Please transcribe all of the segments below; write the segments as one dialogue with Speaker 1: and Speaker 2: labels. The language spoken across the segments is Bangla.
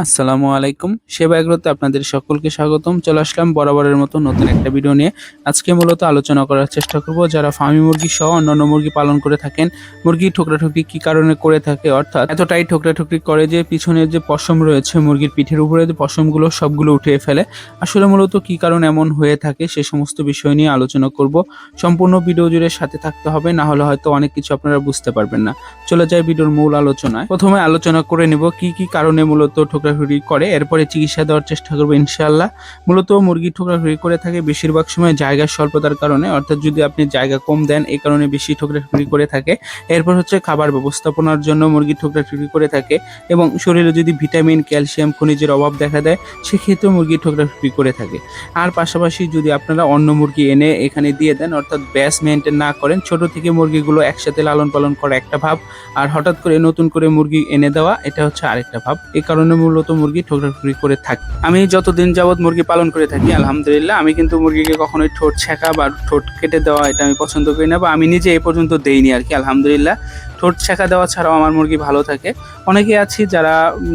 Speaker 1: আসসালামু আলাইকুম। সেবা এগ্রোতে আপনাদের সকলকে স্বাগতম। চলে আসলাম বরাবরের মতো নতুন একটা ভিডিও নিয়ে। আজকে মূলত আলোচনা করার চেষ্টা করব যারা ফার্মি মুরগি সহ অন্যান্য মুরগি পালন করে থাকেন, মুরগি ঠোকরাঠুকরি কি কারণে করে থাকে, অর্থাৎ এতটাই ঠোকরাঠুকরি করে যে পিছনের যে পশম রয়েছে মুরগির পিঠের উপরে, যে পশমগুলো সবগুলো উঠিয়ে ফেলে, আসলে মূলত কি কারণ এমন হয়ে থাকে সে সমস্ত বিষয় নিয়ে আলোচনা করব। সম্পূর্ণ ভিডিও জুড়ে সাথে থাকতে হবে, না হলে হয়তো অনেক কিছু আপনারা বুঝতে পারবেন না। চলে যায় ভিডিওর মূল আলোচনায়। প্রথমে আলোচনা করে নেব কি কি কারণে মূলত ঠোকরাঠুকরি করে, এরপরে চিকিৎসা দেওয়ার চেষ্টা করব ইনশাআল্লাহ। মূলত মুরগি ঠোকরাঠুকরি করে থাকে, বেশিরভাগ সময় জায়গার স্বল্পতার কারণে। অর্থাৎ যদি আপনি জায়গা কম দেন এই কারণে বেশি ঠোকরাঠুকরি করে থাকে। এরপর হচ্ছে খাবার ব্যবস্থাপনার জন্য মুরগি ঠোকরাঠুকরি করে থাকে এবং শরীরে যদি ভিটামিন, ক্যালসিয়াম, খনিজের অভাব দেখা দেয় সেক্ষেত্রে মুরগি ঠোকরাঠুকরি করে থাকে। আর পাশাপাশি যদি আপনারা অন্য মুরগি এনে এখানে দিয়ে দেন, অর্থাৎ ব্যাস মেনটেন না করেন, ছোট থেকে মুরগিগুলো একসাথে লালন পালন করা একটা ভাব। আর হঠাৎ করে নতুন করে মুরগি এনে দেওয়া, এটা হচ্ছে আরেকটা ভাব। এই কারণে মূলত মুরগি ঠোকরাঠুকরি করে থাকি। আমি যতদিন যাবৎ মুরগি পালন করে থাকি, আলহামদুলিল্লাহ, আমি কিন্তু মুরগিকে কখনোই ঠোঁট ছেঁকা বা ঠোঁট কেটে দেওয়া এটা আমি পছন্দ করি না বা আমি নিজে এ পর্যন্ত দেইনি আর কি, আলহামদুলিল্লাহ। ঠোঁট ছেঁকা দেওয়া ছাড়াও আমার মুরগি ভালো থাকে। অনেকে আছি যারা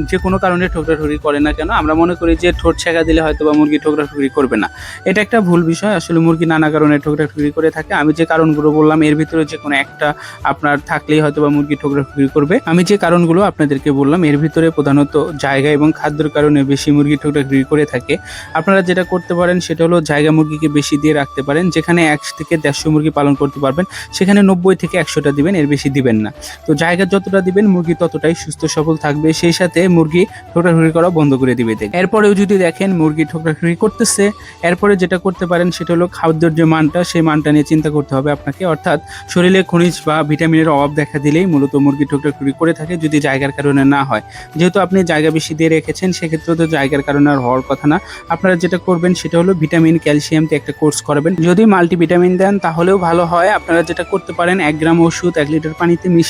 Speaker 1: যে কোনো কারণে ঠোকরাঠুকরি করে না কেন, আমরা মনে করি যে ঠোঁট ছেঁকা দিলে হয়তো বা মুরগি ঠোকরাঠুকরি করবে না। এটা একটা ভুল বিষয়, আসলে মুরগি নানা কারণে ঠোকরাঠুকরি করে থাকে। আমি যে কারণগুলো বললাম, এর ভিতরে যে কোনো একটা আপনার থাকলেই হয়তো বা মুরগি ঠোকরাঠুকরি করবে। আমি যে কারণগুলো আপনাদেরকে বললাম, এর ভিতরে প্রধানত জায়গা এবং খাদ্যের কারণে বেশি মুরগি ঠোকরাঠুকরি করে থাকে। আপনারা যেটা করতে পারেন, সেটা হলো জায়গা মুরগিকে বেশি দিয়ে রাখতে পারেন। যেখানে এক থেকে দেড়শো মুরগি পালন করতে পারবেন, সেখানে নব্বই থেকে একশোটা দিবেন, এর বেশি দিবেন না। তো জায়গা যতটা দিবেন, মুরগি ততটাই সুস্থ সবল থাকবে। সেই সাথে মুরগি ঠোকরাঠুকরি করা বন্ধ করে দিবে এরপরেও যদি দেখেন মুরগি ঠোকরাঠুকরি করতেছে, এরপরে যেটা করতে পারেন সেটা হলো খাদ্যের যে মানটা, সেই মানটা নিয়ে চিন্তা করতে হবে আপনাকে। অর্থাৎ শরীরে খনিজ বা ভিটামিনের অভাব দেখা দিলেই মূলত মুরগি ঠোকরাঠুকরি করে থাকে যদি জায়গার কারণে না হয়। যেহেতু আপনি জায়গা বেশি দিয়ে রেখেছেন, সেক্ষেত্রে তো জায়গার কারণে আর হওয়ার কথা না। আপনারা যেটা করবেন সেটা হলো ভিটামিন, ক্যালসিয়াম একটা কোর্স করাবেন। যদি মাল্টিভিটামিন দেন তাহলেও ভালো হয়। আপনারা যেটা করতে পারেন, এক গ্রাম ওষুধ, এক লিটার পানিতে মিশিয়ে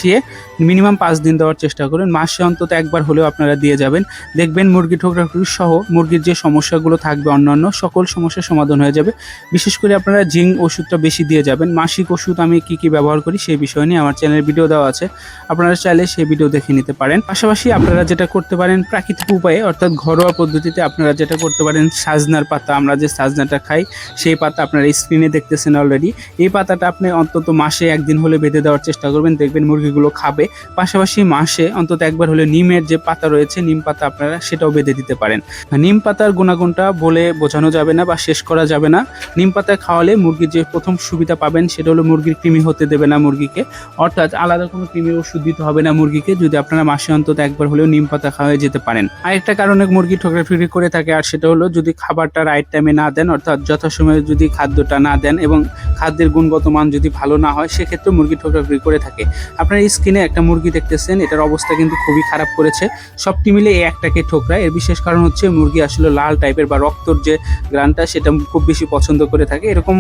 Speaker 1: মিনিমাম পাঁচ দিন দেওয়ার চেষ্টা করুন। মাসে অন্তত একবার হলেও আপনারা দিয়ে যাবেন। দেখবেন মুরগি ঠোকরাঠুকরি সহ মুরগির যে সমস্যাগুলো থাকবে অন্যান্য, সকল সমস্যার সমাধান হয়ে যাবে। বিশেষ করে আপনারা জিঙ্ক ওষুধটা বেশি দিয়ে যাবেন। মাসিক ওষুধ আমি কি কি ব্যবহার করি সেই বিষয় নিয়ে আমার চ্যানেলে ভিডিও দেওয়া আছে। আপনারা চাইলে সেই ভিডিও দেখে নিতে পারেন। পাশাপাশি আপনারা যেটা করতে পারেন প্রাকৃতিক উপায়ে, অর্থাৎ ঘরোয়া পদ্ধতিতে আপনারা যেটা করতে পারেন, সাজনার পাতা। আমরা যে সাজনাটা খাই, সেই পাতা আপনারা স্ক্রিনে দেখতেছেন অলরেডি এই পাতাটা আপনি অন্তত মাসে একদিন হলে বেঁধে দেওয়ার চেষ্টা করবেন। দেখবেন মুরগিগুলো খাবে। পাশাপাশি মাসে অন্তত একবার হলে নিমের যে পাতা রয়েছে, নিম পাতা আপনারা সেটাও বেঁধে দিতে পারেন। নিম পাতার গুণাগুণটা বলে বোঝানো যাবে না বা শেষ করা যাবে না। নিম পাতা খাওয়ালে মুরগির যে প্রথম সুবিধা পাবেন সেটা হলো মুরগির কৃমি হতে দেবে না মুরগিকে। অর্থাৎ আলাদা কোনো কৃমির ওষুধ দিতে হবে না মুরগিকে, যদি আপনারা মাসে অন্তত একবার হলেও নিম পাতা খাওয়াই যেতে পারেন। আরেকটা কারণে মুরগি ঠোকরাঠুকরি করে থাকে, আর সেটা হলো যদি খাবারটা রাইট টাইমে না দেন, অর্থাৎ যথাসময়ে যদি খাদ্যটা না দেন এবং খাদ্যের গুণগত মান যদি ভালো না হয়, সেক্ষেত্রে মুরগি ঠোকরাঠুকরি করে থাকে। আপনার স্কিনে একটা মুরগি দেখতেছেন, এটার অবস্থা কিন্তু খুবই খারাপ করেছে। সবটি মিলে এই একটাকে ঠোকরায়। এর বিশেষ কারণ হচ্ছে মুরগি আসলে লাল টাইপের বা রক্তর যে গ্রানটা, সেটা খুব বেশি পছন্দ করে থাকে। এরকম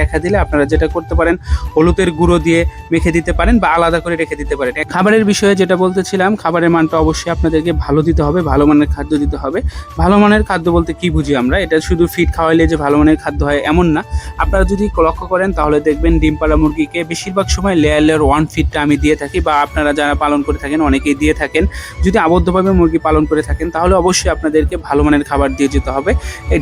Speaker 1: দেখা দিলে আপনারা যেটা করতে পারেন, হলুদের গুঁড়ো দিয়ে মেখে দিতে পারেন বা আলাদা করে রেখে দিতে পারেন। খাবারের বিষয়ে যেটা বলতেছিলাম, খাবারের মানটা অবশ্যই আপনাদেরকে ভালো দিতে হবে, ভালো মানের খাদ্য দিতে হবে। ভালো মানের খাদ্য বলতে কি বুঝি আমরা? এটা শুধু ফিট খাওয়াইলে যে ভালো মানের খাদ্য হয় এমন না। আপনারা যদি লক্ষ্য করেন, তাহলে দেখবেন ডিম পাড়া মুরগিকে বেশিরভাগ সময় লেয়ার লেয়ার ওয়ান ফিটটা আমি দিয়ে থাকি বা আপনারা যারা পালন করে থাকেন অনেকেই দিয়ে থাকেন। যদি আবদ্ধভাবে মুরগি পালন করে থাকেন, তাহলে অবশ্যই আপনাদেরকে ভালো মানের খাবার দিয়ে যেতে হবে।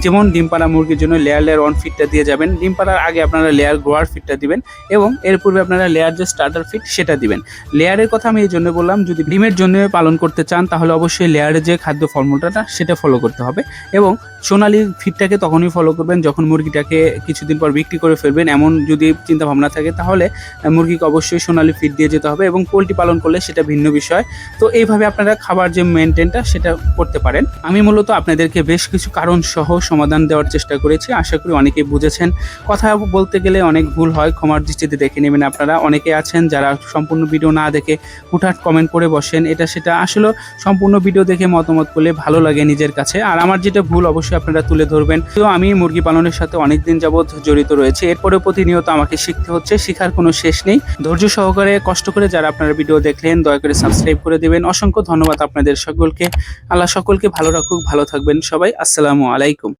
Speaker 1: যেমন ডিম পাড়া মুরগির জন্য লেয়ার লেয়ার ওয়ান ফিটটা দিয়ে যাবেন। ডিম পাড়ার আগে আপনারা লেয়ার গ্রোয়ার ফিটটা দিবেন এবং এর পূর্বে আপনারা লেয়ার যে স্টার্টার ফিট সেটা দিবেন। লেয়ারের কথা আমি এই জন্য বললাম, যদি ডিমের জন্য পালন করতে চান, তাহলে অবশ্যই লেয়ারের যে খাদ্য ফর্মুলাটা সেটা ফলো করতে হবে এবং সোনালি ফিটটাকে তখনই ফলো করবেন যখন মুরগিটাকে কিছুদিন পর বিক্রি করে ফেলবেন, এমন যদি চিন্তা ভাবনা থাকে তাহলে মুরগিকে অবশ্যই সোনালি ফিট দিয়ে যেতে হবে এবং পোলট্রি পালন করলে সেটা ভিন্ন বিষয়। তো এইভাবে আপনারা খাবার যে মেনটেনটা সেটা করতে পারেন। আমি মূলত আপনাদেরকে বেশ কিছু কারণ সহ সমাধান দেওয়ার চেষ্টা করেছি, আশা করি অনেকেই বুঝেছেন। কথা বলতে গেলে অনেক ভুল হয়, ক্ষমার দৃষ্টিতে দেখে নেবেন আপনারা। অনেকে আছেন যারা সম্পূর্ণ ভিডিও না দেখে হুটহাট কমেন্ট করে বসেন, এটা সেটা আসলে সম্পূর্ণ ভিডিও দেখে মতামত করলে ভালো লাগে নিজের কাছে। আর আমার যেটা ভুল অবশ্যই আপনারা তুলে ধরবেন। তো আমি মুরগি পালনের সাথে অনেক দিন যাবৎ জড়িত রয়েছে। এরপরে প্রতিনিয়ত আমাকে শিখতে হচ্ছে, শিখার কোনো শেষ নেই। ধৈর্য সহকারে, কষ্ট করে যারা আপনারা ভিডিও দেখলেন, দয়া করে সাবস্ক্রাইব করে দেবেন। অসংখ্য ধন্যবাদ আপনাদের সকলকে। আল্লাহ সকলকে ভালো রাখুক, ভালো থাকবেন সবাই। আসসালামু আলাইকুম।